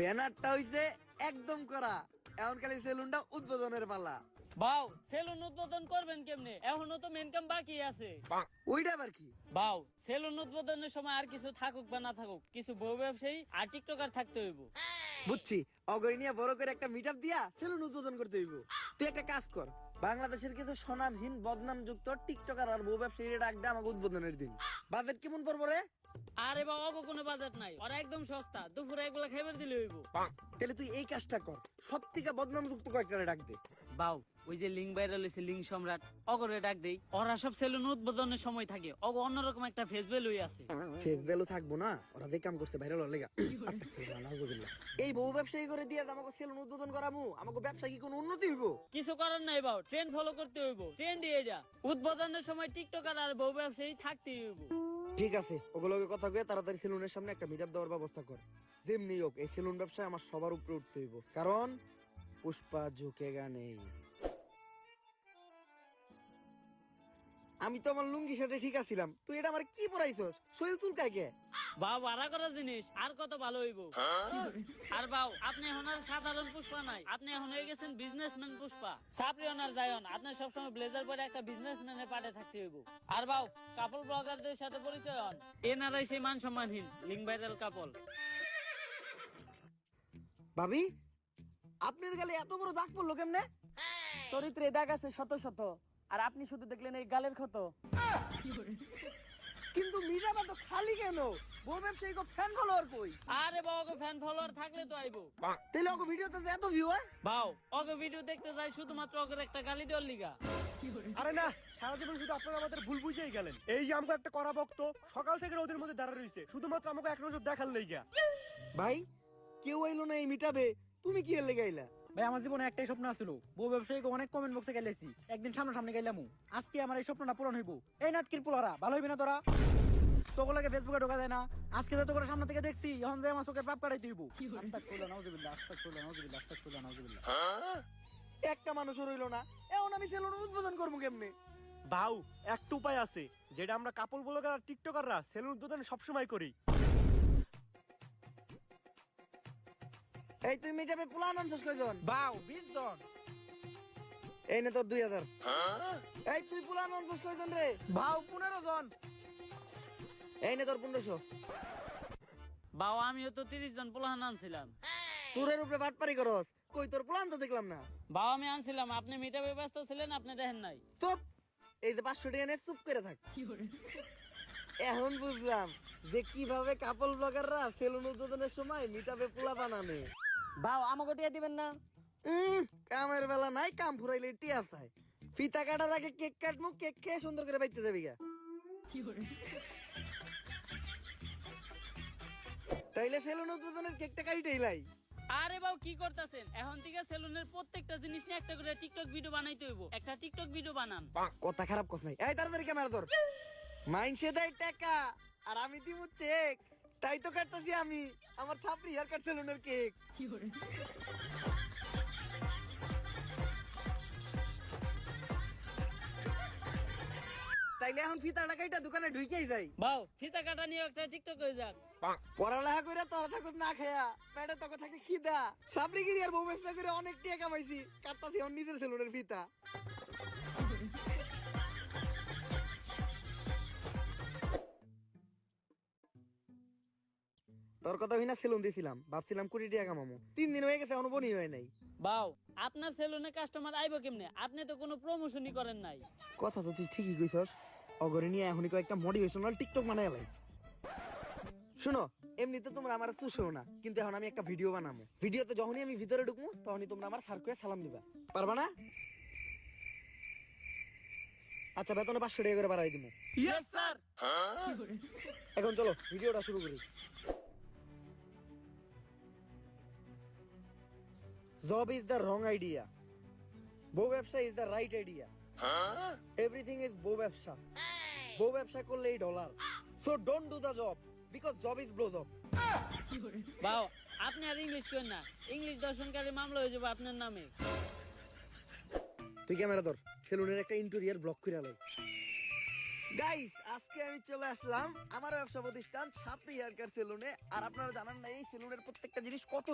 ব্যানারটা হইছে একদম করা। এখন খালি সেলুনটা উদ্বোধনের পালা। বাউ সেলুন উদ্বোধন করবেন কেমনে? এখনও তো মেন কাম বাকি আছে। ওইটা আবার কি? বাউ সেলুন উদ্বোধনের সময় আর কিছু থাকুক বা না থাকুক কিছু বউ ব্যবসায়ী আর টিকটকার থাকতে হইব। বুঝছি। অগরি নিয়ে বড় করে একটা মিট দিয়া সেলুন উদ্বোধন করতে হইব। তুই একটা কাজ কর বাংলাদেশের কিছু স্বনামহীন বদনাম যুক্ত টিকটকার আর বউ ব্যবসায়ীরা ডাক দে আমাকে উদ্বোধনের দিন। বাজেট কেমন পড়ব রে? আরে বাবা অগো কোনো বাজেট নাই। ওরা একদম সস্তা। দুপুরে খাইবার দিলে হইব। তাহলে তুই এই কাজটা কর। সব থেকে কয়েকটা ডাক দে। বাউ ওই যে লিঙ্ক লিঙ্ক সম্রাট অগরে ডাক দেই। ওরা সব সেলুন উদ্বোধনের সময় থাকে। অগ অন্যরকম একটা ফেস ভ্যালুই আছে। ফেস ভ্যালু থাকব না? ওরা যে কাম করছে ভাইরাল হলে এই বউ ব্যবসায়ী করে দিয়ে আমাকে সেলুন উদ্বোধন করামু আমাকে ব্যবসা কি কোনো উন্নতি হইব? কিছু করার নাই বাউ ট্রেন্ড ফলো করতে হইব। ট্রেন্ড এটা উদ্বোধনের সময় টিকটকার আর বউ ব্যবসায়ী থাকতেই হইব। ঠিক আছে, ওগুলোকে কথা কয়ে তাড়াতাড়ি সেলুনের সামনে একটা মিট দেওয়ার ব্যবস্থা কর। যেমনি হোক, এই সেলুন ব্যবসায় আমার সবার উপরে উঠতে হইব। কারণ পুষ্পা ঝুঁকেগা নেই। আমি তো আমার লুঙ্গি শার্টে ঠিক আছিলাম। তুই এটা আমার কি পরাইছস? শরীর চুল কাকে বাউ ভাড়া করা জিনিস আর কত ভালো হইব? আর বাউ আপনি এখন আর সাধারণ পুষ্পা নাই। আপনি এখন হয়ে গেছেন বিজনেসম্যান পুষ্পা। সাপরি অনার যায়ন আপনি সবসময় ব্লেজার পরে একটা বিজনেসম্যানের পাটে থাকতে হইব। আর বাউ কাপল ব্লগারদের সাথে পরিচয় হন। এনারাই সেই মান সম্মানহীন লিঙ্ক ভাইরাল কাপল ভাবি আপনার গালে এত বড় দাগ পড়ল কেমনে? চরিত্রে দাগ আছে শত শত। আর আপনি শুধু দেখলেন এই গালের ক্ষত। কিন্তু মিরাবা তো খালি কেন? বউ ব্যবসায়ী ফ্যান ফলোয়ার কই? আরে বাবা ফ্যান ফলোয়ার থাকলে তো আইবো। তাহলে ওকে ভিডিওতে এত ভিউ হয়? বাউ ওকে ভিডিও দেখতে যাই শুধুমাত্র ওকে একটা গালি দেওয়ার লিগা। আরে না সারা জীবন শুধু আপনারা আমাদের ভুল বুঝেই গেলেন। এই যে আমাকে একটা করা ভক্ত সকাল থেকে ওদের মধ্যে দাঁড়া রয়েছে শুধুমাত্র আমাকে এক নজর দেখার লেগা। ভাই কেউ আইলো না এই মিটাবে তুমি কি এর লেগে আইলা? ভাই আমার জীবনে একটাই স্বপ্ন ছিল বউ ব্যবসায়ীকে অনেক কমেন্ট বক্সে গেলেছি। একদিন সামনে সামনে গেলাম আজকে আমার এই স্বপ্নটা পূরণ হইব। এই নাটকির পোলারা ভালো হইবে না তোরা? তোগুলোকে ফেসবুকে ঢোকা যায় না। আজকে তো সামনে থেকে দেখছি এখন যে আমার চোখে পাপ কাটাই দিব আস্তাক ফুলা নাউজুবিল্লাহ আস্তাক ফুলা নাউজুবিল্লাহ আস্তাক ফুলা নাউজুবিল্লাহ একটা মানুষও রইল না। এখন আমি সেলুন উদ্বোধন করব কেমনে? বাউ একটা উপায় আছে। যেটা আমরা কাপল ব্লগার আর টিকটকাররা সেলুন উদ্বোধন সবসময় করি। এই তুই মিটাবে প্লান আনছিস কয়জন? বাউ বিশ জন। এই নে তোর দুই হাজার। এই তুই প্লান আনছিস কয়জন রে? ভাও পনেরো জন। এই নে তোর পনেরোশো। বাউ আমিও তো তিরিশ জন পোলাহান আনছিলাম। চুরের উপরে বাটপারি করস। কই তোর প্লান তো দেখলাম না? বাউ আমি আনছিলাম। আপনি মিটাবে ব্যস্ত ছিলেন আপনি দেখেন নাই। চুপ! এই যে পাঁচশো টাকা নিয়ে চুপ করে থাক। কি এখন বুঝলাম যে কীভাবে কাপল ব্লগাররা সেলুন উদ্বোধনের সময় মিটাবে পোলা বানানে বাউ আমাকে টিয়া দিবেন না। কামের বেলা নাই কাম ফুরাইলে টিয়া চাই। ফিতা কাটার আগে কেক কাটমু কেক খেয়ে সুন্দর করে বাইতে যাবি গা। তাইলে সেলুন উদ্বোধনের কেকটা কাইটেই লাই। আরে বাউ কি করতেছেন? এখন থেকে সেলুনের প্রত্যেকটা জিনিস নিয়ে একটা করে টিকটক ভিডিও বানাইতে হইব। একটা টিকটক ভিডিও বানান। কথা খারাপ কস নাই। এই তাড়াতাড়ি ক্যামেরা ধর। মাইনসে দেয় টাকা আর আমি দিমু চেক তাই তো কাটতেছি আমি। আমার ছাপড়ি হেয়ার কাট সেলুনের কেক তাইলে এখন ফিতা টাকাইটা দোকানে ঢুকেই যাই। বাউ ফিতা কাটা নিয়ে একটা টিকটক হয়ে যাক। পড়ালেখা করে তোরা থাকুক না খেয়া। পেটে তোকে থাকে খিদা। সাবরিগিরি আর বউ ব্যবসা করে অনেক টাকা কামাইছি। কাটতাছি আমার নিজের সেলুনের ফিতা। তোর কথা হই না সেলুন দিছিলাম। ভাবছিলাম কুড়ি টাকা কামামো। তিন দিন হয়ে গেছে অনুবনি হয় নাই। বাউ আপনার সেলুনে কাস্টমার আইব কেমনে? আপনি তো কোনো প্রমোশনই করেন নাই। কথা তো তুই ঠিকই কইছস। অগরে নিয়ে এখনই কয়েকটা মোটিভেশনাল টিকটক বানাই লাই শুনো এমনিতে তোমরা আমার চুষেও না কিন্তু এখন আমি একটা ভিডিও বানাবো ভিডিওতে যখনই আমি ভিতরে ঢুকবো তখনই তোমরা আমার সার করে সালাম দিবা। পারবা না? আচ্ছা বেতনে পাঁচশো টাকা করে বাড়াই দিব এখন চলো ভিডিওটা শুরু করি। Job is the wrong idea বউ ব্যবসা is the right idea everything is বউ ব্যবসা বউ ব্যবসা করলেই dollar so don't do the job because job is blow job বাউ আপনি আর ইংলিশ করেন না। ইংলিশ দর্শনকারী মামলা হয়ে যাবে আপনার নামে। তুই ক্যামেরা ধর সেলুনের একটা ইন্টেরিয়ার ব্লক করে লাই গাইস আজকে আমি চলে আসলাম আমার ব্যবসা প্রতিষ্ঠান সাপড়ি হেয়ার কাট সেলুনে। আর আপনারা জানেন না এই সেলুনের প্রত্যেকটা জিনিস কত